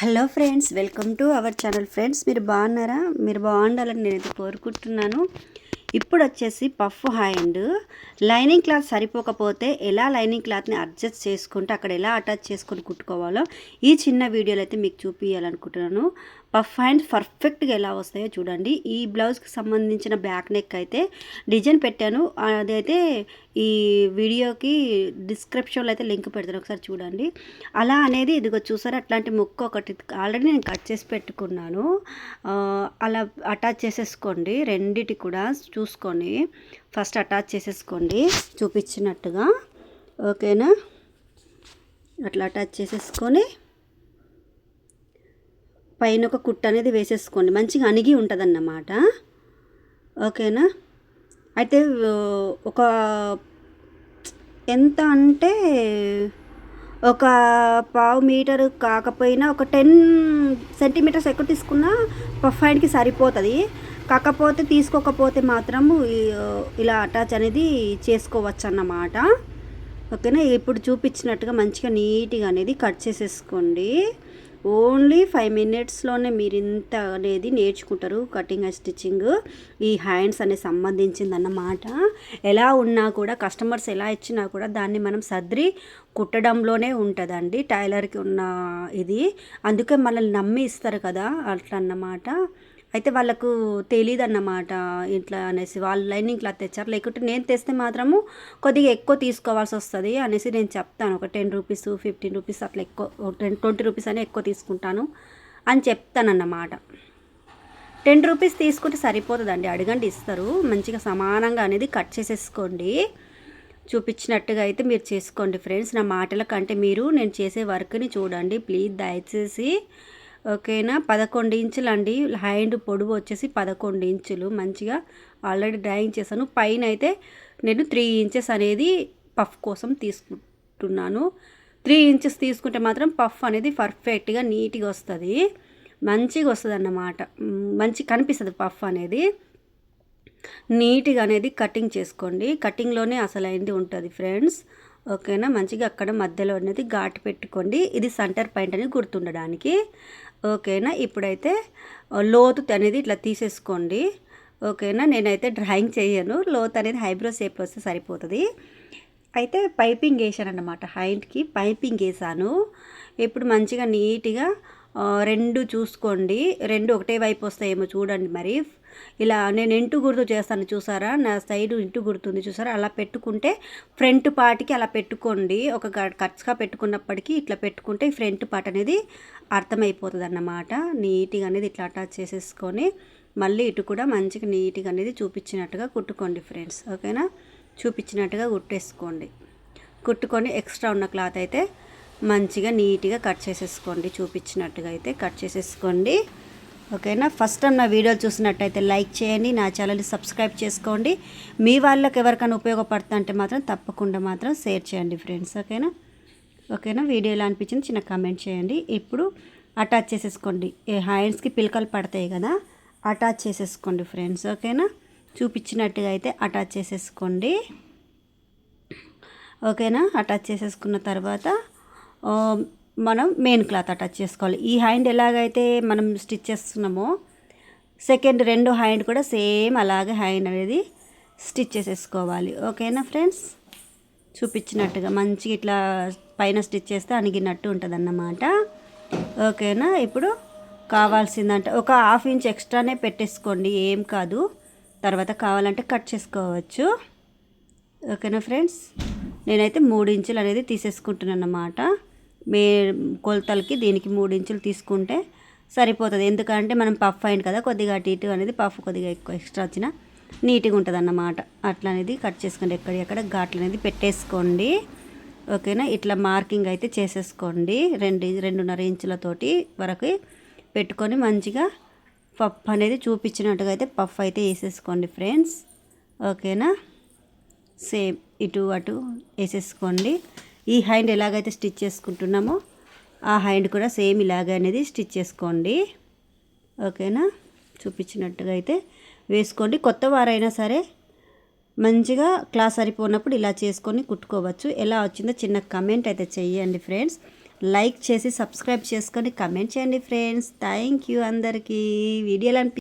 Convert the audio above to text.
Hello friends welcome to our channel friends. మీరు బాగున్నారా? మీరు బాగుండాలని నేనైతే కోరుకుంటున్నాను. ఇప్పుడు వచ్చేసి పఫ్ హ్యాండ్ లైనింగ్ క్లాత్ సరిపోకపోతే ఎలా లైనింగ్ క్లాత్ని అడ్జస్ట్ చేసుకుంటే అక్కడ ఎలా అటాచ్ చేసుకొని కుట్టుకోవాలో ఈ చిన్న వీడియోలో అయితే మీకు చూపించాలనుకుంటున్నాను పఫ్ అండ్ పర్ఫెక్ట్గా ఎలా వస్తాయో చూడండి. ఈ బ్లౌజ్కి సంబంధించిన బ్యాక్ నెక్ అయితే డిజైన్ పెట్టాను. అదైతే ఈ వీడియోకి డిస్క్రిప్షన్లో అయితే లింక్ పెడతాను. ఒకసారి చూడండి. అలా అనేది ఇదిగో చూసారా? అట్లాంటి ముక్క ఒకటి ఆల్రెడీ నేను కట్ చేసి పెట్టుకున్నాను. అలా అటాచ్ చేసేసుకోండి. రెండిటి కూడా చూసుకొని ఫస్ట్ అటాచ్ చేసేసుకోండి. చూపించినట్టుగా. ఓకేనా? అట్లా అటాచ్ చేసేసుకొని పైన ఒక కుట్ట అనేది వేసేసుకోండి. మంచిగా అణిగి ఉంటుందన్నమాట. ఓకేనా? అయితే ఒక ఎంత అంటే ఒక పావు మీటర్ కాకపోయినా ఒక టెన్ సెంటీమీటర్స్ ఎక్కువ తీసుకున్నా పఫ్ సరిపోతుంది. కాకపోతే తీసుకోకపోతే మాత్రము ఇలా అటాచ్ అనేది చేసుకోవచ్చు అన్నమాట ఓకేనా? ఇప్పుడు చూపించినట్టుగా మంచిగా నీట్గా అనేది కట్ చేసేసుకోండి. ఓన్లీ ఫైవ్ మినిట్స్లోనే మీరు ఇంత అనేది నేర్చుకుంటారు కటింగ్ అండ్ స్టిచ్చింగ్. ఈ హ్యాండ్స్ అనేది సంబంధించింది అన్నమాట ఎలా ఉన్నా కూడా కస్టమర్స్ ఎలా ఇచ్చినా కూడా దాన్ని మనం సర్ది కుట్టడంలోనే ఉంటుందండి టైలర్కి ఉన్న ఇది. అందుకే మనల్ని నమ్మి ఇస్తారు కదా అట్లా అన్నమాట అయితే వాళ్ళకు తెలియదు అన్నమాట ఇట్లా అనేసి. వాళ్ళు లైనింగ్ క్లాత్ తెచ్చారు. లేకుంటే నేను తెస్తే మాత్రము కొద్దిగా ఎక్కువ తీసుకోవాల్సి వస్తుంది అనేసి నేను చెప్తాను. ఒక టెన్ రూపీస్ ఫిఫ్టీన్ రూపీస్ అట్లా ఎక్కువ టెన్ ట్వంటీ రూపీస్ అని ఎక్కువ తీసుకుంటాను అని చెప్తానన్నమాట. టెన్ రూపీస్ తీసుకుంటే సరిపోతుందండి. అడగండి ఇస్తారు. మంచిగా సమానంగా అనేది కట్ చేసేసుకోండి. చూపించినట్టుగా అయితే మీరు చేసుకోండి ఫ్రెండ్స్. నా మాటల కంటే మీరు నేను చేసే వర్క్ని చూడండి. ప్లీజ్ దయచేసి ఓకేనా? పదకొండు ఇంచులు అండి హ్యాండ్ పొడవు వచ్చేసి పదకొండు ఇంచులు. మంచిగా ఆల్రెడీ డ్రాయింగ్ చేశాను. పైన అయితే నేను త్రీ ఇంచెస్ అనేది పఫ్ కోసం తీసుకుంటున్నాను. త్రీ ఇంచెస్ తీసుకుంటే మాత్రం పఫ్ అనేది పర్ఫెక్ట్గా నీట్గా వస్తుంది. మంచిగా వస్తుంది అన్నమాట మంచి కనిపిస్తుంది పఫ్ అనేది. నీట్గా అనేది కటింగ్ చేసుకోండి. కటింగ్లోనే అసలైంది ఉంటుంది ఫ్రెండ్స్. ఓకేనా? మంచిగా అక్కడ మధ్యలో అనేది ఘాటు పెట్టుకోండి. ఇది సెంటర్ పాయింట్ అని గుర్తుండడానికి. ఓకేనా? ఇప్పుడైతే లోతు అనేది ఇట్లా తీసేసుకోండి. ఓకేనా? నేనైతే డ్రాయింగ్ చేయను. లోతు అనేది హైబ్రో షేప్ వస్తే సరిపోతుంది. అయితే పైపింగ్ వేసాను అనమాట హైట్కి పైపింగ్ వేసాను. ఇప్పుడు మంచిగా నీట్గా రెండు చూసుకోండి. రెండు ఒకటే వైపు వస్తాయేమో చూడండి మరి. ఇలా నేను ఇంటు గుర్తు చేస్తాను చూసారా? నా సైడ్ ఇంటు గుర్తుంది చూసారా? అలా పెట్టుకుంటే ఫ్రంట్ పార్ట్కి అలా పెట్టుకోండి. ఒక కట్స్గా పెట్టుకున్నప్పటికీ ఇట్లా పెట్టుకుంటే ఫ్రంట్ పార్ట్ అనేది అర్థమైపోతుంది అన్నమాట నీట్గా అనేది ఇట్లా అటాచ్ చేసేసుకొని మళ్ళీ ఇటు కూడా మంచిగా నీట్గా అనేది చూపించినట్టుగా కుట్టుకోండి ఫ్రెండ్స్. ఓకేనా? చూపించినట్టుగా కుట్టేసుకోండి. కుట్టుకొని ఎక్స్ట్రా ఉన్న క్లాత్ అయితే మంచిగా నీట్గా కట్ చేసేసుకోండి. చూపించినట్టుగా అయితే కట్ చేసేసుకోండి. ఓకేనా? ఫస్ట్ టైం నా వీడియో చూసినట్టయితే లైక్ చేయండి నా ఛానల్ని సబ్స్క్రైబ్ చేసుకోండి. మీ వాళ్ళకి ఎవరికైనా ఉపయోగపడుతుంటే అంటే మాత్రం తప్పకుండా మాత్రం షేర్ చేయండి ఫ్రెండ్స్ ఓకేనా? ఓకేనా? వీడియో ఎలా అనిపించింది చిన్న కామెంట్ చేయండి. ఇప్పుడు అటాచ్ చేసేసుకోండి. ఈ హ్యాండ్స్కి పిలకలు పడతాయి కదా అటాచ్ చేసేసుకోండి ఫ్రెండ్స్ ఓకేనా? చూపించినట్టుగా అయితే అటాచ్ చేసేసుకోండి. ఓకేనా? అటాచ్ చేసేసుకున్న తర్వాత మనం మెయిన్ క్లాత్ అటాచ్ చేసుకోవాలి. ఈ హ్యాండ్ ఎలాగైతే మనం స్టిచ్ చేస్తున్నామో సెకండ్ రెండు హ్యాండ్ కూడా సేమ్ అలాగే హ్యాండ్ అనేది స్టిచ్ చేసేసుకోవాలి. ఓకేనా ఫ్రెండ్స్ చూపించినట్టుగా మంచిగా ఇట్లా పైన స్టిచ్ చేస్తే అణిగినట్టు ఉంటుంది అన్నమాట ఓకేనా ఇప్పుడు కావాల్సిందంటే ఒక హాఫ్ ఇంచ్ ఎక్స్ట్రానే పెట్టేసుకోండి. ఏం కాదు. తర్వాత కావాలంటే కట్ చేసుకోవచ్చు. ఓకేనా ఫ్రెండ్స్ నేనైతే మూడు ఇంచులు అనేది తీసేసుకుంటున్నాను అన్నమాట మే కొలతలకి దీనికి మూడు ఇంచులు తీసుకుంటే సరిపోతుంది. ఎందుకంటే మనం పఫ్ అయింది కదా కొద్దిగా అటు ఇటు అనేది పఫ్ కొద్దిగా ఎక్కువ ఎక్స్ట్రా వచ్చిన నీట్గా ఉంటుంది అన్నమాట అట్లా అనేది కట్ చేసుకోండి ఎక్కడెక్కడ ఘాట్లు అనేది పెట్టేసుకోండి. ఓకేనా? ఇట్లా మార్కింగ్ అయితే చేసేసుకోండి. రెండు రెండున్నర ఇంచులతోటి వరకు పెట్టుకొని మంచిగా పఫ్ అనేది చూపించినట్టుగా అయితే పఫ్ అయితే వేసేసుకోండి ఫ్రెండ్స్. ఓకేనా? సేమ్ ఇటు అటు వేసేసుకోండి. ఈ హ్యాండ్ ఎలాగైతే స్టిచ్ చేసుకుంటున్నామో ఆ హ్యాండ్ కూడా సేమ్ ఇలాగే అనేది స్టిచ్ చేసుకోండి. ఓకేనా? చూపించినట్టుగా అయితే వేసుకోండి. కొత్త వారైనా సరే మంచిగా క్లాస్ సరిపోనప్పుడు ఇలా చేసుకొని కుట్టుకోవచ్చు. ఎలా వచ్చిందో చిన్న కమెంట్ అయితే చెయ్యండి ఫ్రెండ్స్. లైక్ చేసి సబ్స్క్రైబ్ చేసుకొని కమెంట్ చేయండి ఫ్రెండ్స్. థ్యాంక్ యూ అందరికీ. వీడియోలు అనిపి